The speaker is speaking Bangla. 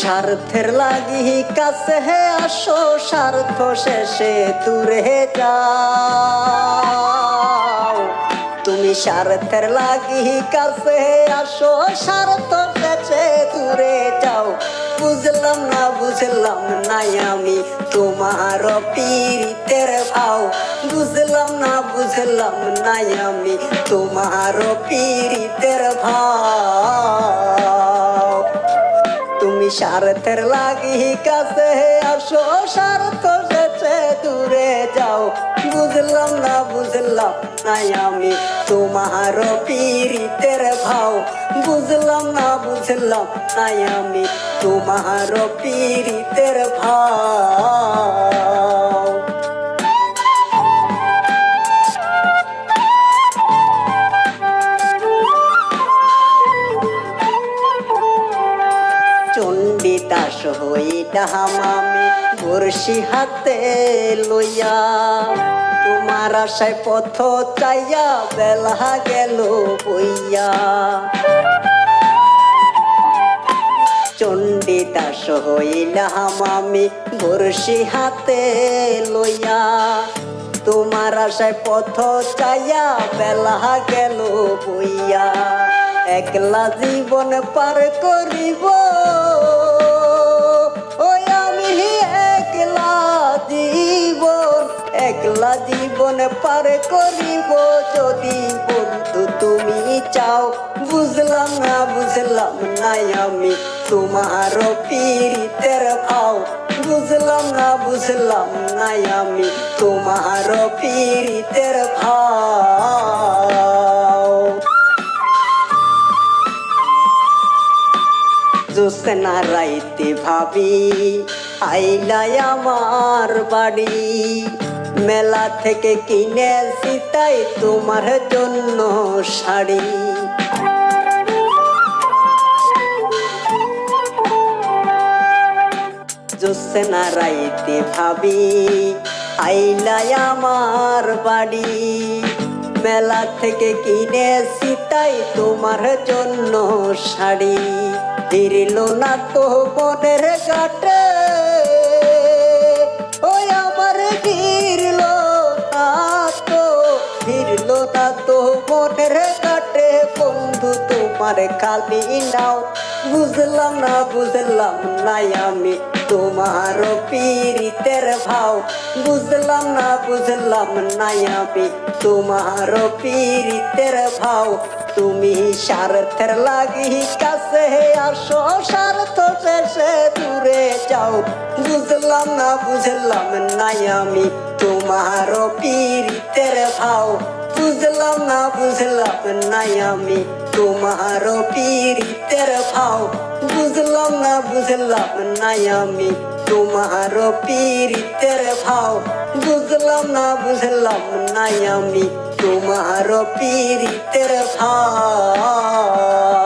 স্বার্থের লাগি কাছে হে আসো, স্বার্থ শেষে দূরে যাও। তুমি স্বার্থের লাগি কাছে আসো, স্বার্থ শেষে দূরে যাও। বুঝলাম না বুঝলাম নাই আমি তোমার পীড়িতের ভাও। বুঝলাম না বুঝলাম নাই আমি তোমার পীড়িতের ভাও। স্বার্থের লাগি কাছে আসো স্বার্থ সেছে দূরে যাও। বুঝলাম না, বুঝলাম নাই আমি তোমার পীড়িতের ভাও। বুঝলাম না, বুঝলাম নাই আমি তোমার পীড়িতের ভাও। সহিতা হামামি বর্ষি হাতে লইয়া। তোমার আশায় পথ চাইয়া বেলা গেল বইয়া। চণ্ডিতা সহিলা হামামি বর্ষি হাতে লইয়া। তোমার আশায় পথ চাইয়া বেলা গেল বইয়া। একলা জীবন পার করিব একলা জীবন পার করিব যদি বন্ধু তুমি চাও। বুঝলাম না, বুঝলাম নাই আমি তোমার পীড়িতের ভাও। বুঝলাম না, বুঝলাম নাই আমি তোমার পীড়িতের জোসনা রাইতে ভাবি আইলাই আমার বাড়ি। মেলা থেকে কিনেছি তাই তোমার জন্য শাড়ি। জোসনা রাইতে ভাবি আইলাই আমার বাড়ি। মেলা থেকে কিনেছি তাই তোমার জন্য শাড়ি। ফিরিল না তো বনের কাটে না তো মনের কাটে। বন্ধু, তোমার খালি নাও। বুঝলাম না, বুঝলাম নাই আমি তোমার পীড়িতের ভাও। বুঝলাম না, বুঝলাম নাই আমি তোমার পীড়িতের ভাও। তুমি স্বার্থের লাগি কাছে আসো, স্বার্থ শেষে দূরে যাও। বুঝলাম না, বুঝলাম নাই আমি তোমার পীড়িতের ভাও। বুঝলাম না, বুঝলাম নাই আমি। তোমার পীড়িতের ভাও। বুঝলাম না, বুঝলাম নাই আমি। তোমার পীড়িতের ভাও। বুঝলাম না, বুঝলাম নাই আমি। তোমার পীড়িতের ভাও।